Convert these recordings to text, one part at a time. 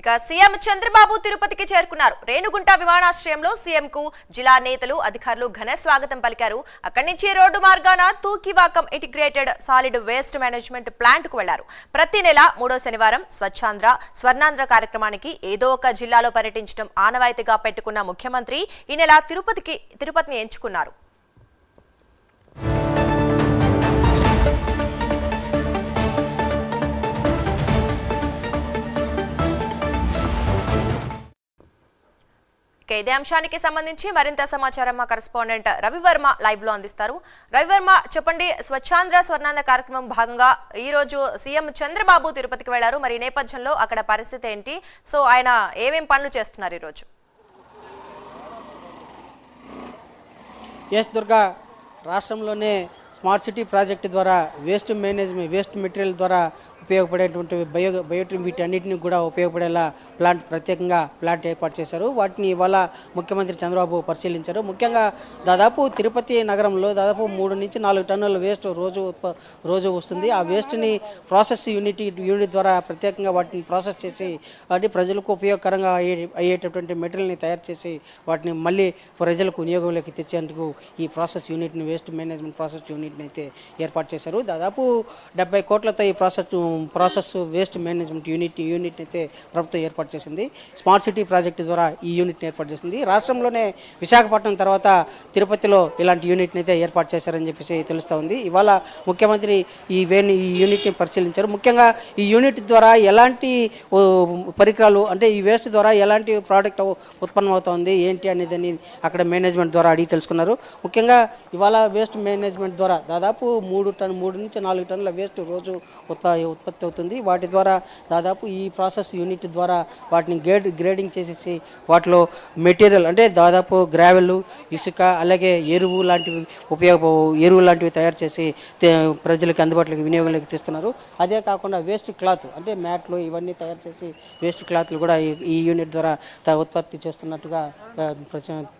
ఇక సీఎం చంద్రబాబు తిరుపతికి చేరుకున్నారు. రేణుగుంట విమానాశ్రయంలో సీఎం కు జిల్లా నేతలు అధికారులు ఘన స్వాగతం పలికారు. అక్కడి నుంచి రోడ్డు మార్గాన Thukivakam integrated solid waste management ప్లాంట్కు వెళ్ళారు. ప్రతి నెల మూడో శనివారం స్వచ్ఛాంధ్ర స్వర్ణాంధ్ర కార్యక్రమానికి ఏదో ఒక జిల్లాలో పర్యటించడం ఆనవాయితీగా పెట్టుకున్న ముఖ్యమంత్రి ఈ నెల తిరుపతికి తిరుపతిని ఎంచుకున్నారు. ఇక ఇదే అంశానికి సంబంధించి మరింత సమాచారం మా కరెస్పాండెంట్ రవివర్మ లైవ్లో అందిస్తారు. రవివర్మ చెప్పండి స్వచ్ఛాంధ్ర స్వర్ణాంద కార్యక్రమం భాగంగా ఈ రోజు సీఎం చంద్రబాబు తిరుపతికి వెళ్ళారు. మరి ఈ నేపథ్యంలో అక్కడ పరిస్థితి ఏంటి? సో ఆయన ఏమేం పనులు చేస్తున్నారు ఈ రోజు ఎస్ దుర్గా రాష్ట్రంలోనే స్మార్ట్ సిటీ ప్రాజెక్టు ద్వారా వేస్ట్ మేనేజ్మెంట్ వేస్ట్ మెటీరియల్ ద్వారా ఉపయోగపడేటువంటి బయో బయోటి వీటన్నిటిని కూడా ఉపయోగపడేలా ప్లాంట్ ప్రత్యేకంగా ప్లాంట్ ఏర్పాటు చేశారు. వాటిని ఇవాళ ముఖ్యమంత్రి చంద్రబాబు పరిశీలించారు. ముఖ్యంగా దాదాపు తిరుపతి నగరంలో దాదాపు మూడు నుంచి నాలుగు టన్నుల వేస్ట్ రోజు రోజు వస్తుంది. ఆ వేస్ట్ని ప్రాసెస్ యూనిట్ యూనిట్ ద్వారా ప్రత్యేకంగా వాటిని ప్రాసెస్ చేసి వాటి ప్రజలకు ఉపయోగకరంగా అయ్యే అయ్యేటటువంటి మెటీరియల్ని తయారు చేసి వాటిని మళ్ళీ ప్రజలకు వినియోగంలోకి తెచ్చేందుకు ఈ ప్రాసెస్ యూనిట్ని వేస్ట్ మేనేజ్మెంట్ ప్రాసెస్ యూనిట్ యూనిట్ని అయితే ఏర్పాటు చేశారు. దాదాపు డెబ్బై కోట్లతో ఈ process process waste management unit unit అయితే ప్రభుత్వం ఏర్పాటు చేసింది. స్మార్ట్ సిటీ ప్రాజెక్టు ద్వారా ఈ యూనిట్ని ఏర్పాటు చేసింది. రాష్ట్రంలోనే విశాఖపట్నం తర్వాత తిరుపతిలో ఇలాంటి యూనిట్ని అయితే ఏర్పాటు చేశారని చెప్పేసి తెలుస్తూ ఉంది. ఇవాళ ముఖ్యమంత్రి ఈ వేని ఈ యూనిట్ని పరిశీలించారు. ముఖ్యంగా ఈ యూనిట్ ద్వారా ఎలాంటి పరికరాలు అంటే ఈ వేస్ట్ ద్వారా ఎలాంటి ప్రోడక్ట్ ఉత్పన్నమవుతోంది ఏంటి అనేది అక్కడ మేనేజ్మెంట్ ద్వారా అడిగి తెలుసుకున్నారు. ముఖ్యంగా ఇవాళ వేస్ట్ మేనేజ్మెంట్ ద్వారా దాదాపు మూడు టన్ మూడు నుంచి నాలుగు టన్నుల వేస్ట్ రోజు ఉత్పత్తి అవుతుంది. వాటి ద్వారా దాదాపు ఈ ప్రాసెస్ యూనిట్ ద్వారా వాటిని గ్రేడ్ గ్రేడింగ్ చేసేసి వాటిలో మెటీరియల్ అంటే దాదాపు గ్రావెల్ ఇసుక అలాగే ఎరువు లాంటివి ఉపయోగ ఎరువు లాంటివి తయారు చేసి ప్రజలకు అందుబాటులోకి వినియోగంలోకి తీస్తున్నారు. అదే కాకుండా వేస్ట్ క్లాత్ అంటే మ్యాట్లు ఇవన్నీ తయారు చేసి వేస్ట్ క్లాత్లు కూడా ఈ- యూనిట్ ద్వారా త- ఉత్పత్తి చేస్తున్నట్టుగా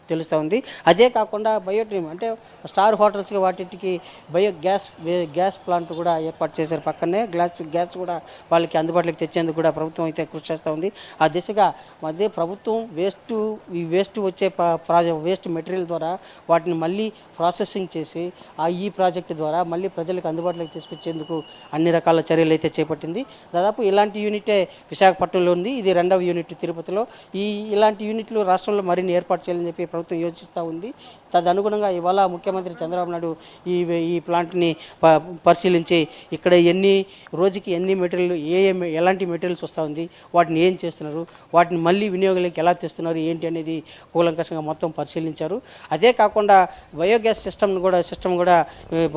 తెలుస్తూ ఉంది. అదే కాకుండా బయోట్రీమ్ అంటే స్టార్ హోటల్స్కి వాటికి బయోగ్యాస్ గ్యాస్ వే- గ్యాస్ ప్లాంట్ కూడా ఏర్పాటు చేశారు పక్కనే. గ్లాస్ గ్యాస్ కూడా వాళ్ళకి అందుబాటులోకి తెచ్చేందుకు కూడా ప్రభుత్వం అయితే కృషి చేస్తూ ఉంది. ఆ దిశగా మధ్య ప్రభుత్వం వేస్ట్ ఈ వేస్ట్ వచ్చే ప్రాజెక్ట్ వేస్ట్ మెటీరియల్ ద్వారా వాటిని మళ్ళీ ప్రాసెసింగ్ చేసి ఆ ఈ ప్రాజెక్టు ద్వారా మళ్ళీ ప్రజలకు అందుబాటులోకి తీసుకొచ్చేందుకు అన్ని రకాల చర్యలు అయితే చేపట్టింది. దాదాపు ఇలాంటి యూనిటే విశాఖపట్నంలో ఉంది. ఇది రెండవ యూనిట్ తిరుపతిలో. ఈ ఇలాంటి యూనిట్లు రాష్ట్రంలో మరిన్ని ఏర్పాటు చేయాలని చెప్పి ప్రభుత్వం యోచిస్తూ ఉంది. తదనుగుణంగా ఇవాళ ముఖ్యమంత్రి చంద్రబాబు నాయుడు ఈ ఈ ప్లాంట్ని ప- పరిశీలించి ఇక్కడ ఎన్ని రోజుకి ఎన్ని మెటీరియల్ ఏ ఎలాంటి మెటీరియల్స్ వస్తూ ఉంది వాటిని ఏం చేస్తున్నారు వాటిని మళ్ళీ వినియోగంలోకి ఎలా తెస్తున్నారు ఏంటి అనేది కూలంకషంగా మొత్తం పరిశీలించారు. అదే కాకుండా బయోగ్యాస్ సిస్టమ్ను కూడా సిస్టమ్ కూడా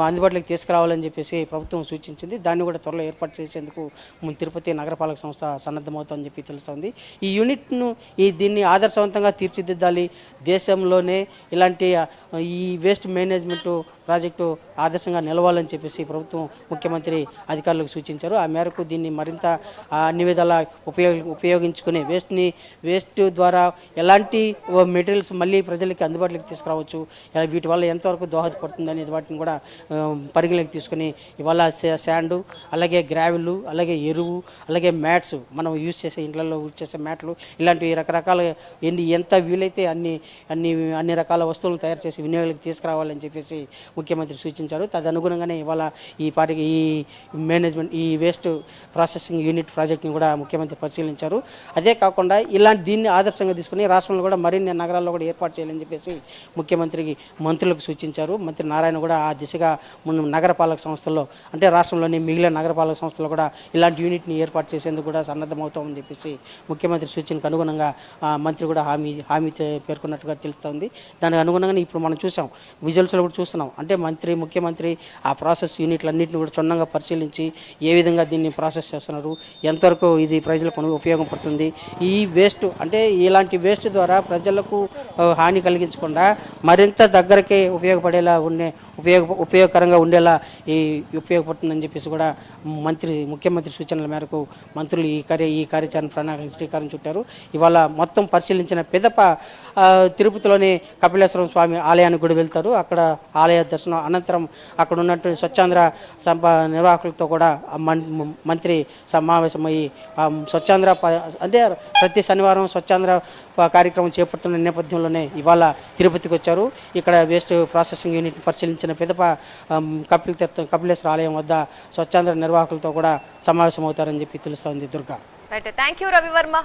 అందుబాటులోకి తీసుకురావాలని చెప్పేసి ప్రభుత్వం సూచించింది. దాన్ని కూడా త్వరలో ఏర్పాటు చేసేందుకు తిరుపతి నగరపాలక సంస్థ సన్నద్ధమవుతుందని చెప్పి తెలుస్తుంది. ఈ యూనిట్ను ఈ దీన్ని ఆదర్శవంతంగా తీర్చిదిద్దాలి. దేశంలోనే ఇలాంటి ఈ వేస్ట్ మేనేజ్మెంట్ ప్రాజెక్టు ఆదర్శంగా నిలవాలని చెప్పేసి ప్రభుత్వం ముఖ్యమంత్రి అధికారులకు సూచించారు. ఆ మేరకు దీన్ని మరింత అన్ని విధాలా ఉపయోగ ఉపయోగించుకుని వేస్ట్ని వేస్ట్ ద్వారా ఎలాంటి మెటీరియల్స్ మళ్ళీ ప్రజలకి అందుబాటులోకి తీసుకురావచ్చు. వీటి వల్ల ఎంతవరకు దోహదపడుతుంది అనేది వాటిని కూడా పరిగణలోకి తీసుకుని ఇవాళ శాండు అలాగే గ్రావెల్ అలాగే ఎరువు అలాగే మ్యాట్స్ మనం యూజ్ చేసే ఇండ్లలో యూజ్ చేసే మ్యాట్లు ఇలాంటి రకరకాల ఎన్ని ఎంత వీలైతే అన్ని అన్ని అన్ని రకాల వస్తువులను తయారు చేసి వినియోగాలకు తీసుకురావాలని చెప్పేసి ముఖ్యమంత్రి సూచించారు. తదనుగుణంగానే ఇవాళ ఈ పార్టీకి ఈ మేనేజ్మెంట్ ఈ వేస్ట్ ప్రాసెసింగ్ యూనిట్ ప్రాజెక్ట్ని కూడా ముఖ్యమంత్రి పరిశీలించారు. అదే కాకుండా ఇలాంటి దీన్ని ఆదర్శంగా తీసుకుని రాష్ట్రంలో కూడా మరిన్ని నగరాల్లో కూడా ఏర్పాటు చేయాలని చెప్పేసి ముఖ్యమంత్రికి మంత్రులకు సూచించారు. మంత్రి నారాయణ కూడా ఆ దిశగా మన నగరపాలక సంస్థల్లో అంటే రాష్ట్రంలోని మిగిలిన నగరపాలక సంస్థల్లో కూడా ఇలాంటి యూనిట్ని ఏర్పాటు చేసేందుకు కూడా సన్నద్ధమవుతామని చెప్పేసి ముఖ్యమంత్రి సూచనకు అనుగుణంగా మంత్రి కూడా హామీ హామీ పేర్కొన్నట్టుగా తెలుస్తుంది. దానికి అనుగుణంగానే ఇప్పుడు మనం చూసాం. విజువల్స్లో కూడా చూస్తున్నాం. అంటే మంత్రి ముఖ్యమంత్రి ఆ ప్రాసెస్ యూనిట్లన్నింటిని కూడా క్షుణ్ణంగా పరిశీలించి ఏ విధంగా దీన్ని ప్రాసెస్ చేస్తున్నారు ఎంతవరకు ఇది ప్రజలకు ఉపయోగపడుతుంది. ఈ వేస్ట్ అంటే ఇలాంటి వేస్ట్ ద్వారా ప్రజలకు హాని కలిగించకుండా మరింత దగ్గరకే ఉపయోగపడేలా ఉండే ఉపయోగ ఉపయోగకరంగా ఉండేలా ఈ ఉపయోగపడుతుందని చెప్పేసి కూడా మంత్రి ముఖ్యమంత్రి సూచనల మేరకు మంత్రులు ఈ కార్య ఈ కార్యాచరణ ప్రణాళిక శ్రీకారం చుట్టారు. ఇవాళ మొత్తం పరిశీలించిన పెదప తిరుపతిలోని కపిలేశ్వరం స్వామి ఆలయానికి కూడా వెళ్తారు. అక్కడ ఆలయ దర్శనం అనంతరం అక్కడ ఉన్నటువంటి స్వచ్ఛాంధ్ర సంప నిర్వాహకులతో కూడా మం- మంత్రి సమావేశమయ్యి స్వచ్ఛాంధ్ర అంటే ప్రతి శనివారం స్వచ్ఛాంధ్ర కార్యక్రమం చేపడుతున్న నేపథ్యంలోనే ఇవాళ తిరుపతికి వచ్చారు. ఇక్కడ వేస్ట్ ప్రాసెసింగ్ యూనిట్ పరిశీలించిన పిదప కపిల కపిల్ కపిలేశ్వర ఆలయం వద్ద స్వచ్ఛాంధ్ర నిర్వాహకులతో కూడా సమావేశమవుతారని చెప్పి తెలుస్తోంది Durga. Right thank you Ravi Varma.